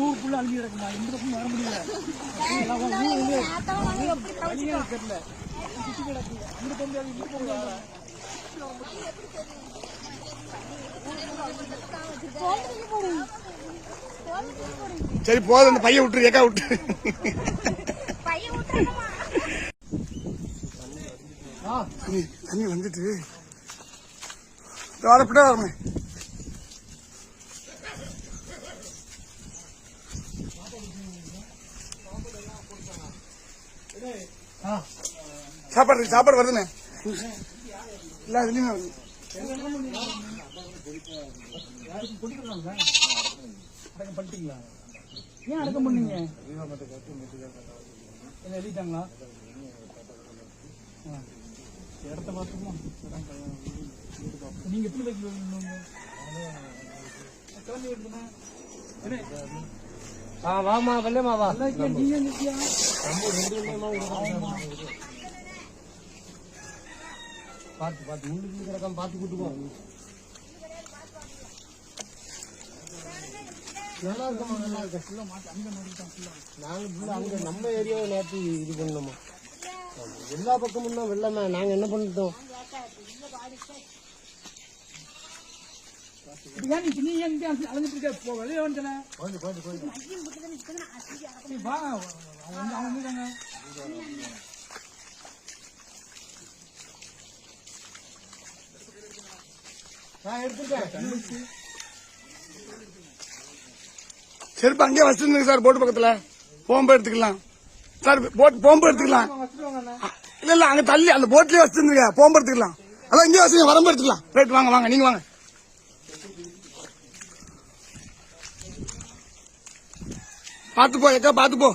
ஊருக்குள்ள அழிஞ்சு கிடக்குமா இந்த பக்கம் வர முடியல. ஊர் தெரியல. கிடக்கு. இந்த இந்த சரி போதும். அந்த பையன் விட்டுரு ஏக்கா விட்டுரு. தண்ணி தண்ணி வந்துட்டு. வரப்பட்டா வரமே சாப்பாடு இருக்கு, சாப்பாடு வருதுண்ணே. எல்லா இதுலயுமே வருது பண்ணிட்டீங்களா ஏன் அடக்கம் பண்ணீங்க? எழுதிட்டாங்களா? ஆ. இடத்த பார்த்துமா நீங்க எத்தனை பேர் கிளம்பி ஆ வாமா வெள்ளமா வா பார்த்து இருக்கியா நீங்க எங்க இருக்கியா பாத்து பாத்து முள்ளுக்கு கிடக்காம பாத்து கூட்டுக்கோ நல்லா இருக்கமா நல்லா இருக்க. நாங்க full அங்க நம்ம ஏரியாவை நேற்று இது பண்ணணுமா எல்லா பக்கமும் தான் வெள்ளமா நாங்க என்ன பண்ணிட்டோம்? ஏன் நீ நீ ஏன் இங்க அலைஞ்சிட்டு இருக்க போ வெளியே வந்துட்டேனே நீ வா அவன் வந்து அவன் வந்துட்டாங்க நான் எடுத்துட்டேன் செருப்பு அங்கேயே வச்சிருந்துங்க சார் போட்டு பக்கத்துல. போகும்போது எடுத்துக்கலாம். சார் போட் போகும்போது எடுத்துக்கலாம். இல்ல இல்ல அங்க தள்ளி அந்த போட்லயே வச்சிருந்துங்க போகும்போது எடுத்துக்கலாம். அதான் இங்கே வச்சுங்க வரம்பு எடுத்துக்கலாம். ரைட் வாங்க வாங்க நீங்க வாங்க. பார்த்து போ எக்கா பார்த்து போ.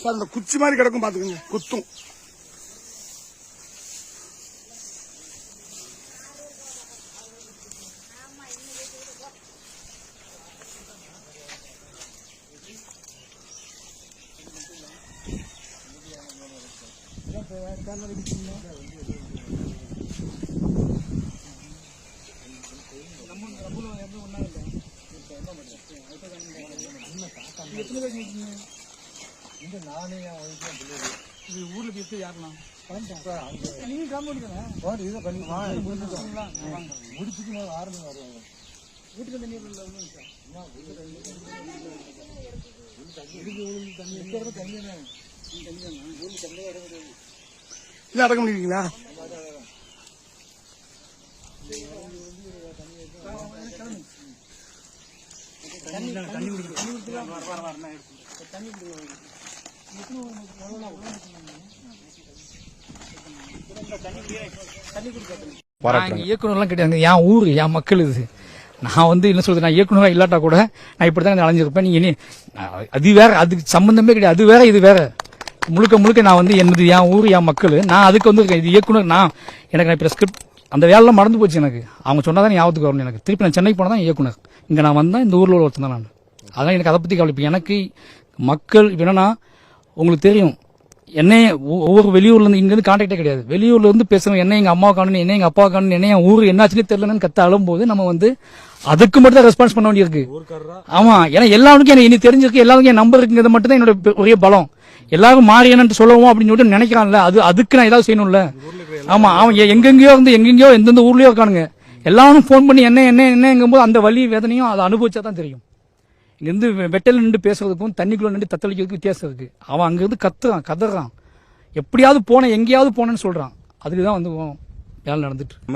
சார் அந்த குச்சி மாதிரி கிடக்கும் பாத்துக்கோங்க. குத்தும். இந்த நானே என் wife என் பிள்ளைங்க. இது ஊர்ல பேசி யாருலாம் நீங்க காம்பவுண்ட் தானே போடு, இதை பண்ணி வா, முடிச்சுக்கோ. சரிங்களா? வாங்க. முடிச்சுட்டு மேல ஆரம்பம் வருவாங்க வீட்டுக்கு தண்ணி தண்ணி தண்ணி தண்ணி தண்ணி தண்ணி தண்ணி இல்ல அடக்க முடியுங்களா நான் இங்க இயக்குனர்லாம் கிடையாது என் ஊர்? என் மக்கள் இது? நான் வந்து என்ன சொல்றது நான் இயக்குனரா இல்லாட்டா கூட நான் இப்படி தான் அலைஞ்சிருப்பேன். நீங்க இனி நான் அது வேற அதுக்கு சம்பந்தமே கிடையாது. அது வேற இது வேற. முழுக்க முழுக்க நான் வந்து என்னது என் ஊர் என் மக்கள். நான் அதுக்கு வந்து. இது இயக்குனர் நான் எனக்கு நான் இப்போ ஸ்கிரிப்ட் அந்த வேலைலாம் மறந்து போச்சு எனக்கு. அவங்க சொன்னாதான் ஞாபகத்துக்கு வரணும் எனக்கு. திருப்பி நான் சென்னைக்கு போனால் தான் இயக்குனர். இங்கே நான் வந்தேன் இந்த ஊரில் ஒருத்தன் தான் நான். அதெல்லாம் எனக்கு அதை பற்றி கவலை இப்போ எனக்கு மக்கள் இப்போ என்னன்னா உங்களுக்கு தெரியும் என்னைய ஒ- ஒவ்வொரு வெளியூர்ல இருந்து இங்க இருந்து கான்டாக்டே கிடையாது. வெளியூர்ல இருந்து பேசுறவங்க என்ன எங்க அம்மா காணும் என்ன எங்க அப்பா காணும் என்ன என் ஊர் என்னாச்சுன்னு தெரியலன்னு கத்த அழும்போது நம்ம வந்து அதுக்கு மட்டும் தான் ரெஸ்பான்ஸ் பண்ண வேண்டியிருக்கு. ஆமா. ஏன்னா எல்லாருக்கும் எனக்கு இனி தெரிஞ்சிருக்கு எல்லாருக்கும் என் நம்பர் இருக்குங்கிறது மட்டும் தான் என்னோட ஒரே பலம். எல்லாரும் மாறி சொல்லவும் அப்படின்னு சொல்லிட்டு நினைக்கிறான்ல. அது அதுக்கு நான் ஏதாவது செய்யணும்ல? ஆமா அவன் எ- எங்கெங்கேயோ இருந்து எங்கெங்கேயோ எந்தெந்த ஊர்லயோ இருக்கானுங்க. எல்லாரும் ஃபோன் பண்ணி என்ன என்ன என்னங்கும்போது அந்த வலி வேதனையும் அதை அனுபவிச்சா தான் தெரியும். இங்கிருந்து வெ- வெட்டல நின்று பேசுறதுக்கும் தண்ணிக்குள்ள நின்று தத்தளிக்கிறதுக்கும் வித்தியாசம் இருக்கு. அவன் அங்கிருந்து கத்துறான் கதறான். எப்படியாவது போனேன் எங்கேயாவது போனேன்னு சொல்றான். அதுக்கு தான் வந்து வேலை நடந்துட்டு